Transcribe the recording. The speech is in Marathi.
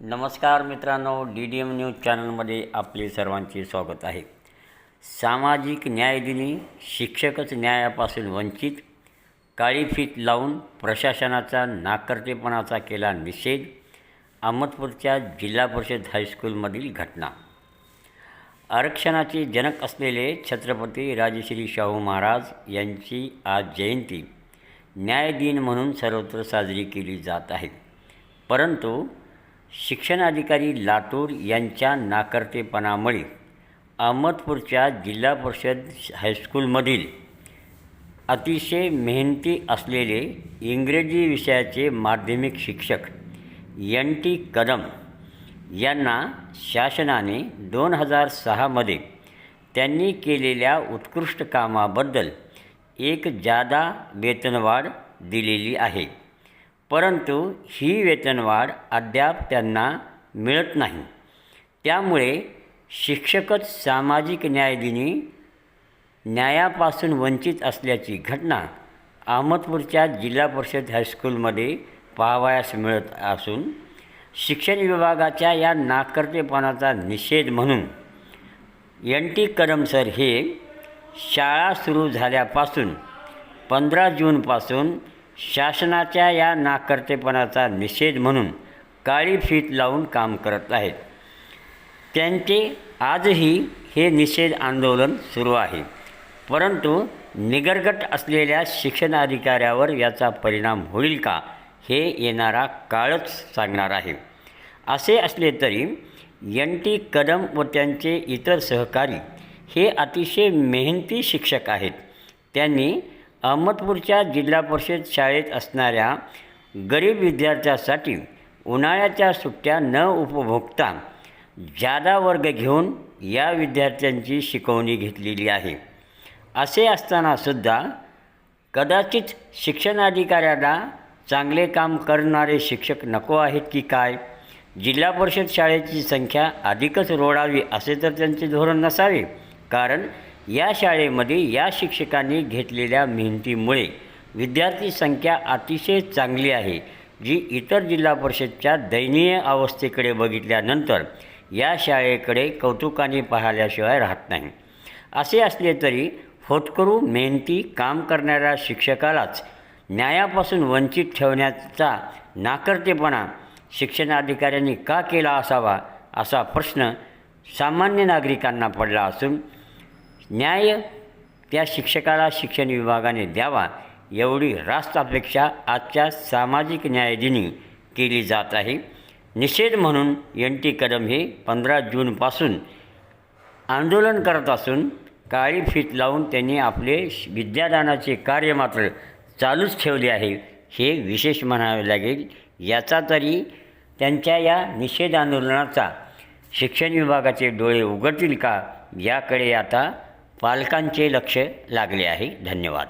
नमस्कार मित्रांनो डी डी एम न्यूज चॅनलमध्ये आपले सर्वांचे स्वागत आहे. सामाजिक न्यायदिनी शिक्षकच न्यायापासून वंचित काळी फीत लावून प्रशासनाचा नाकर्तेपणाचा केला निषेध अहमदपूरच्या जिल्हा परिषद हायस्कूलमधील घटना. आरक्षणाचे जनक असलेले छत्रपती राजश्री शाहू महाराज यांची आज जयंती न्याय दिन म्हणून सर्वत्र साजरी केली जात आहे. परंतु शिक्षणाधिकारी लातूर यांच्या नाकर्तेपणामुळे अहमदपूरच्या जिल्हा परिषद हायस्कूलमधील अतिशय मेहनती असलेले इंग्रजी विषयाचे माध्यमिक शिक्षक यन टी कदम यांना शासनाने दोन हजार सहामध्ये त्यांनी केलेल्या उत्कृष्ट कामाबद्दल एक जादा वेतनवाढ दिलेली आहे. परंतु ही वेतनवाढ अद्याप त्यांना मिळत नाही. त्यामुळे शिक्षकच सामाजिक न्यायदिनी न्यायापासून वंचित असल्याची घटना अहमदपूरच्या जिल्हा परिषद हायस्कूलमध्ये पाहावयास मिळत असून शिक्षण विभागाच्या या नाकर्तेपणाचा निषेध म्हणून एन टी करमसर हे शाळा सुरू झाल्यापासून पंधरा जूनपासून शासनाच्या या नाकर्तेपणाचा निषेध म्हणून काळी फीत लावून काम करत आहेत. त्यांचे आजही हे निषेध आंदोलन सुरू आहे. परंतु निगरगट असलेल्या शिक्षण अधिकाऱ्यावर याचा परिणाम होईल का हे येणारा काळच सांगणार आहे. असे असले तरी एन टी कदम व त्यांचे इतर सहकारी हे अतिशय मेहनती शिक्षक आहेत. त्यांनी अहमदपूरच्या जिल्हा परिषद शाळेत असणाऱ्या गरीब विद्यार्थ्यासाठी उन्हाळ्याच्या सुट्ट्या न उपभोगता जादा वर्ग घेऊन या विद्यार्थ्यांची शिकवणी घेतलेली आहे. असे असतानासुद्धा कदाचित शिक्षणाधिकाऱ्याला चांगले काम करणारे शिक्षक नको आहेत की काय? जिल्हा परिषद शाळेची संख्या अधिकच रोडावी असे तर त्यांचे धोरण नसावे. कारण या शाळेमध्ये या शिक्षकांनी घेतलेल्या मेहनतीमुळे विद्यार्थी संख्या अतिशय चांगली आहे जी इतर जिल्हा परिषदच्या दयनीय अवस्थेकडे बघितल्यानंतर या शाळेकडे कौतुकाने पाहिल्याशिवाय राहत नाही. असे असले तरी होतकरू मेहनती काम करणाऱ्या शिक्षकालाच न्यायापासून वंचित ठेवण्याचा नाकर्तेपणा शिक्षणाधिकाऱ्यांनी का केला असावा असा प्रश्न सामान्य नागरिकांना पडला असून न्याय त्या शिक्षकाला शिक्षण विभागाने द्यावा एवढी रास्त अपेक्षा आजच्या सामाजिक न्यायदिनी केली जात आहे. निषेध म्हणून एन टी कदम हे पंधरा जूनपासून आंदोलन करत असून काळी फीत लावून त्यांनी आपले विद्यादानाचे कार्य मात्र चालूच ठेवले आहे हे विशेष म्हणावे लागेल. याचा तरी त्यांच्या या निषेध आंदोलनाचा शिक्षण विभागाचे डोळे उघडतील का? याकडे आता पालकांचे लक्ष लागले आहे. धन्यवाद.